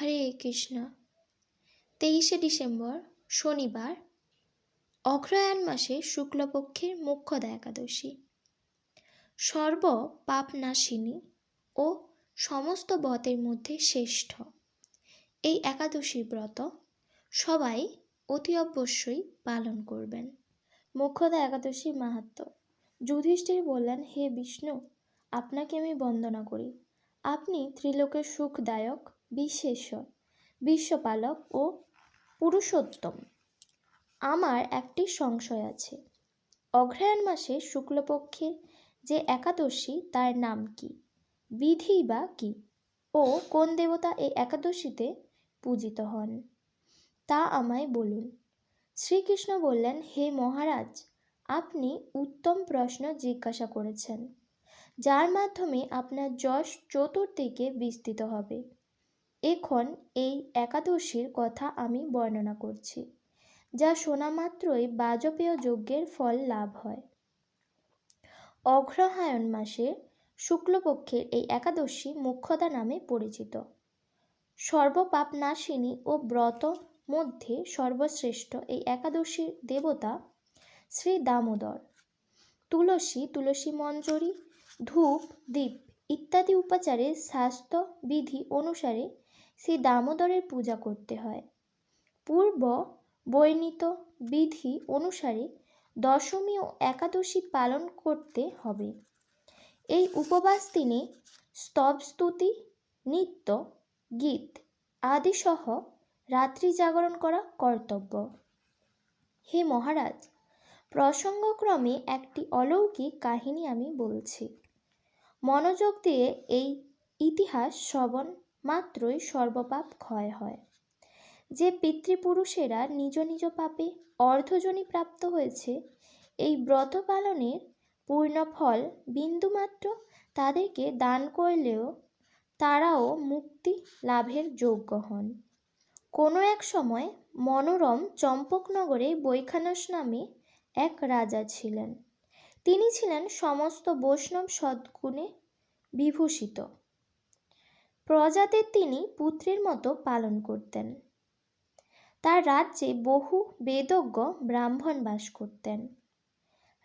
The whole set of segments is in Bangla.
হরে কৃষ্ণ। তেইশে ডিসেম্বর, শনিবার, অগ্রহায়ণ মাসে শুক্লপক্ষের মুখ্যদা একাদশী সর্ব পাপনাশিনী ও সমস্ত বতের মধ্যে শ্রেষ্ঠ। এই একাদশী ব্রত সবাই অতি অবশ্যই পালন করবেন। মুখ্যদা একাদশী মাহাত্ম, যুধিষ্ঠির বললেন, হে বিষ্ণু, আপনাকে আমি বন্দনা করি। আপনি ত্রিলোকের সুখদায়ক বিশেষ বিশ্বপালক ও পুরুষোত্তম। আমার একটি সংশয় আছে। অগ্রহায়ণ মাসে শুক্লপক্ষের যে একাদশী, তার নাম কি? বিধি বা কি? ও কোন দেবতা এই একাদশীতে পূজিত হন? তা আমায় বলুন। শ্রীকৃষ্ণ বললেন, হে মহারাজ, আপনি উত্তম প্রশ্ন জিজ্ঞাসা করেছেন, যার মাধ্যমে আপনার যশ চতুর্দিকে বিস্তৃত হবে। এখন এই একাদশীর কথা আমি বর্ণনা করছি, যা শোনা মাত্রই বাজপেয় যজ্ঞের ফল লাভ হয়। অগ্রহায়ণ মাসে শুক্লপক্ষের এই একাদশী মুখ্যদা নামে পরিচিত। সর্বপাপ নাশিনী ও ব্রত মধ্যে সর্বশ্রেষ্ঠ এই একাদশীর দেবতা শ্রী দামোদর। তুলসী তুলসী মঞ্জরি, ধূপ, দীপ ইত্যাদি উপাচারে স্বাস্থ্য বিধি অনুসারে শ্রী দামোদরের পূজা করতে হয়। পূর্ব বর্ণিত বিধি অনুসারে দশমী ও একাদশী পালন করতে হবে। এই উপবাস দিনে স্তবস্তুতি নৃত্য, গীত আদি সহ রাত্রি জাগরণ করা কর্তব্য। হে মহারাজ, প্রসঙ্গক্রমে একটি অলৌকিক কাহিনী আমি বলছি। মনোযোগ দিয়ে এই ইতিহাস শ্রবণ মাত্রই সর্বপাপ ক্ষয় হয়। যে পিতৃপুরুষেরা নিজ নিজ পাপে অর্ধজনী প্রাপ্ত হয়েছে, এই ব্রত পালনের পূর্ণ ফল বিন্দুমাত্র তাদেরকে দান করলেও তারাও মুক্তি লাভের যোগ্য হন। কোনো এক সময় মনোরম চম্পকনগরে বৈখানস নামে এক রাজা ছিলেন। তিনি ছিলেন সমস্ত বৈষ্ণব সদ্গুণে বিভূষিত। প্রজাদের তিনি পুত্রের মতো পালন করতেন। তার রাজ্যে বহু বেদজ্ঞ ব্রাহ্মণ বাস করতেন।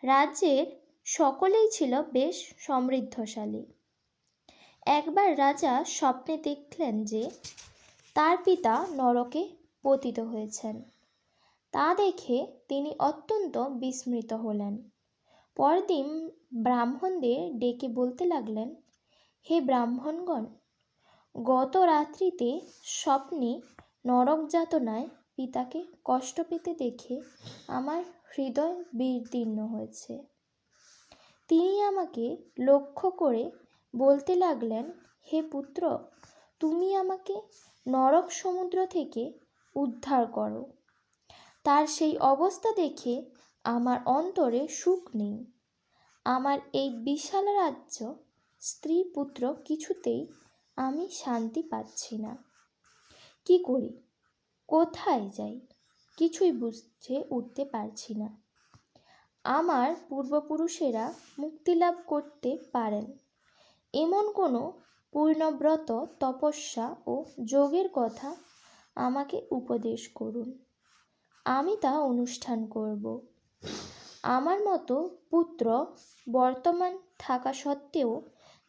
রাজ্যের সকলেই ছিল বেশ সমৃদ্ধশালী। একবার রাজা স্বপ্নে দেখলেন যে তার পিতা নরকে পতিত হয়েছেন। তা দেখে তিনি অত্যন্ত বিস্মৃত হলেন। পরদিন ব্রাহ্মণদের ডেকে বলতে লাগলেন, হে ব্রাহ্মণগণ গত রাত্রিতে স্বপ্নে নরক যাতনায় পিতাকে কষ্ট পেতে দেখে আমার হৃদয় বিদীর্ণ হয়েছে। তিনি আমাকে লক্ষ্য করে বলতে লাগলেন, হে পুত্র, তুমি আমাকে নরক সমুদ্র থেকে উদ্ধার করো। তার সেই অবস্থা দেখে আমার অন্তরে সুখ নেই। আমার এই বিশাল রাজ্য স্ত্রী পুত্র কিছুতেই আমি শান্তি পাচ্ছি না। কি করি? কোথায় যাই? কিছুই বুঝতে উঠতে পারছি না। আমার পূর্বপুরুষেরা মুক্তি লাভ করতে পারেন। এমন কোনো পূর্ণব্রত, তপস্যা ও যোগের কথা আমাকে উপদেশ করুন। আমি তা অনুষ্ঠান করব। আমার মতো পুত্র বর্তমান থাকা সত্ত্বেও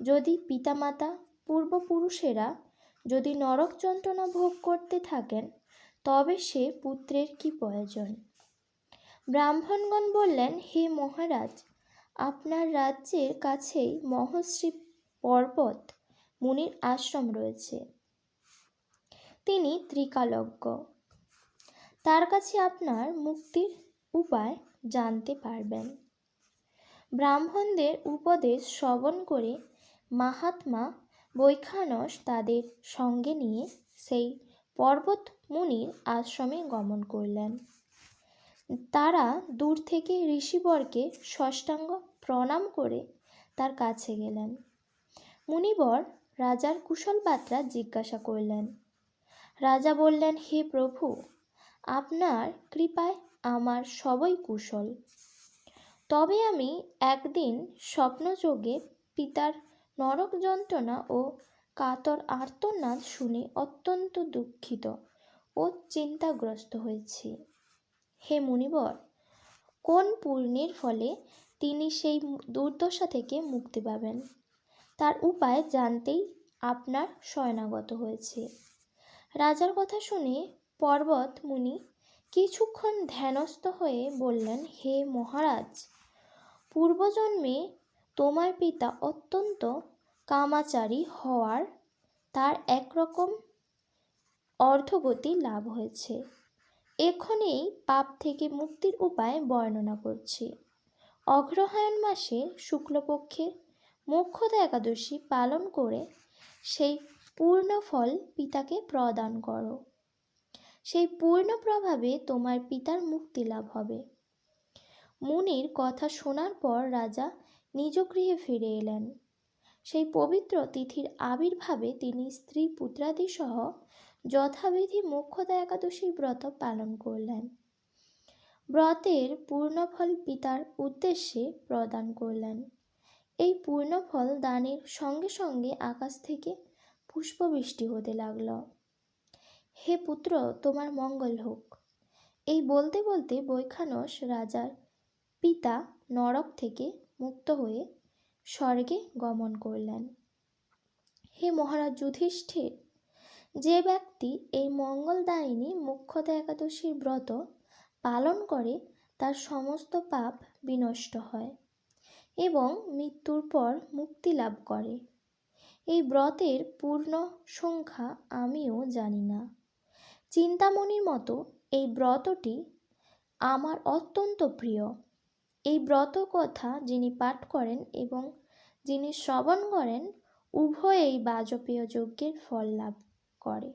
যদি পিতামাতা পূর্বপুরুষেরা যদি নরক যন্ত্রণা ভোগ করতে থাকেন, তবে সে পুত্রের কি প্রয়োজন? ব্রাহ্মণগণ বললেন, হে মহারাজ, আপনার রাজ্যের কাছেই মহশ্রী পর্বত মুনির আশ্রম রয়েছে। তিনি ত্রিকালজ্ঞ। তার কাছে আপনার মুক্তির উপায় জানতে পারবেন। ব্রাহ্মণদের উপদেশ শ্রবণ করে মাহাত্মা বৈখানস তাদের সঙ্গে নিয়ে সেই পর্বত মুনির আশ্রমে গমন করলেন। তারা দূর থেকে ঋষিবরকে ষষ্ঠাঙ্গ প্রণাম করে তার কাছে গেলেন। মুনিবর রাজার কুশল বার্তা জিজ্ঞাসা করলেন, রাজা বললেন, হে প্রভু, আপনার কৃপায় আমার সবই কুশল। তবে আমি একদিন স্বপ্নযোগে পিতার নরক যন্ত্রণা ও কাতর আর্তনাদ শুনে অত্যন্ত দুঃখিত ও চিন্তাগ্রস্ত হয়েছি। হে মুনিবর, কোন পূর্ণের ফলে তিনি সেই দুর্দশা থেকে মুক্তি পাবেন? তার উপায় জানতেই আপনার শয়নাগত হয়েছে। রাজার কথা শুনে পর্বত মুনি কিছুক্ষণ ধ্যানস্থ হয়ে বললেন, হে মহারাজ, পূর্বজন্মে তোমার পিতা অত্যন্ত কামাচারী হওয়ার তার একরকম অর্ধগতি লাভ হয়েছে। এখনই পাপ থেকে মুক্তির উপায় বর্ণনা করছি। অগ্রহায়ণ মাসে শুক্লপক্ষের মোক্ষদা একাদশী পালন করে সেই পূর্ণ ফল পিতাকে প্রদান করো। সেই পূর্ণ প্রভাবে তোমার পিতার মুক্তি লাভ হবে। মুনির কথা শোনার পর রাজা নিজ গৃহে ফিরে এলেন। সেই পবিত্র তিথির আবির্ভাবে তিনি স্ত্রী পুত্রাদি সহ যথাবিধি মোক্ষদা একাদশীর ব্রত পালন করলেন। ব্রতের পূর্ণফল পিতার উদ্দেশ্যে প্রদান করলেন। এই পূর্ণফল দানের সঙ্গে সঙ্গে আকাশ থেকে পুষ্পবৃষ্টি হতে লাগল। হে পুত্র, তোমার মঙ্গল হোক। এই বলতে বলতে বৈখানস রাজার পিতা নরক থেকে মুক্ত হয়ে স্বর্গে গমন করলেন। হে মহারাজ যুধিষ্ঠির, যে ব্যক্তি এই মঙ্গলদায়িনী মুখ্যতা একাদশীর ব্রত পালন করে, তার সমস্ত পাপ বিনষ্ট হয় এবং মৃত্যুর পর মুক্তি লাভ করে। এই ব্রতের পূর্ণ সংখ্যা আমিও জানি না। চিন্তামণির মতো এই ব্রতটি আমার অত্যন্ত প্রিয়। এই ব্রত কথা যিনি পাঠ করেন এবং যিনি শ্রবণ করেন, উভয়েই বাজপেয় যজ্ঞের ফল লাভ করে।